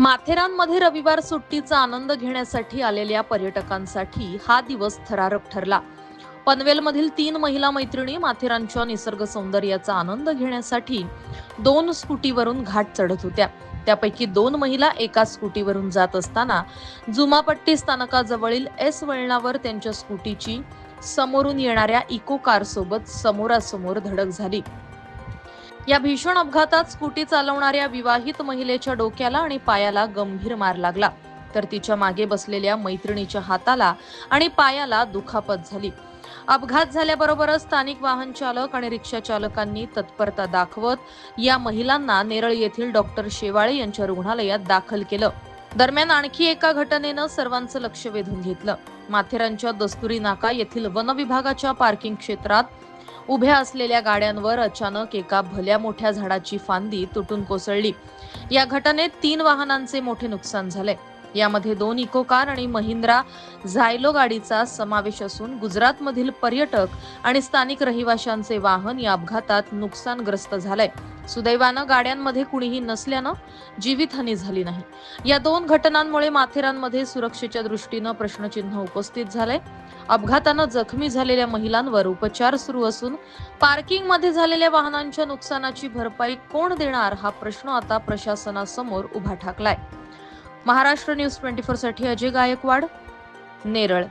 माथेरानमध्ये रविवार सुट्टीचा आनंद घेण्यासाठी आलेल्या पर्यटकांसाठी हा दिवस थरारक ठरला. पनवेलमधील तीन महिला मैत्रिणी माथेरानच्या निसर्ग सौंदर्याचा आनंद घेण्यासाठी दोन स्कूटीवरून घाट चढत होत्या. त्यापैकी दोन महिला एका स्कूटीवरून जात असताना जुमापट्टी स्थानकाजवळील एस वळणावर त्यांच्या स्कूटीची समोरून येणाऱ्या इको कारसोबत समोरासमोर धडक झाली. या भीषण अपघातात स्कूटी चालवणाऱ्या विवाहित महिलेच्या डोक्याला आणि पायाला गंभीर मार लागला. तर तिच्यामागे बसलेल्या मैत्रिणीच्या हाताला आणि पायाला दुखापत झाली. अपघात झाल्याबरोबरच स्थानिक वाहन चालक आणि रिक्षा चालकांनी तत्परता दाखवत या महिलांना नेरळ येथील डॉक्टर शेवाळे यांच्या रुग्णालयात दाखल केलं. दरम्यान आणखी एका घटनेनं सर्वांचं लक्ष वेधून घेतलं. माथेरानच्या दस्तुरी नाका येथील वन विभागाच्या पार्किंग क्षेत्रात उभ्या असलेल्या गाड्यांवर अचानक एका भल्या मोठ्या झाडाची फांदी तुटून कोसळली. या घटनेत तीन वाहनांचे मोठे नुकसान झाले. यामध्ये दोन इको कार आणि महिंद्रा झायलो गाडीचा समावेश असून गुजरातमधील पर्यटक आणि स्थानिक रहिवाशांचे वाहन या अपघातात नुकसानग्रस्त झालंय. सुदैवानं गाड्यांमध्ये कुणीही नसल्यानं जीवितहानी झाली नाही. या दोन घटनांमुळे माथेरानमध्ये सुरक्षेच्या दृष्टीनं प्रश्नचिन्ह उपस्थित झालंय अपघातानं जखमी झालेल्या महिलांवर उपचार सुरू असून पार्किंगमध्ये झालेल्या वाहनांच्या नुकसानाची भरपाई कोण देणार हा प्रश्न आता प्रशासनासमोर उभा ठाकलाय. महाराष्ट्र न्यूज ट्वेंटी फोरसाठी अजय गायकवाड नेरळ.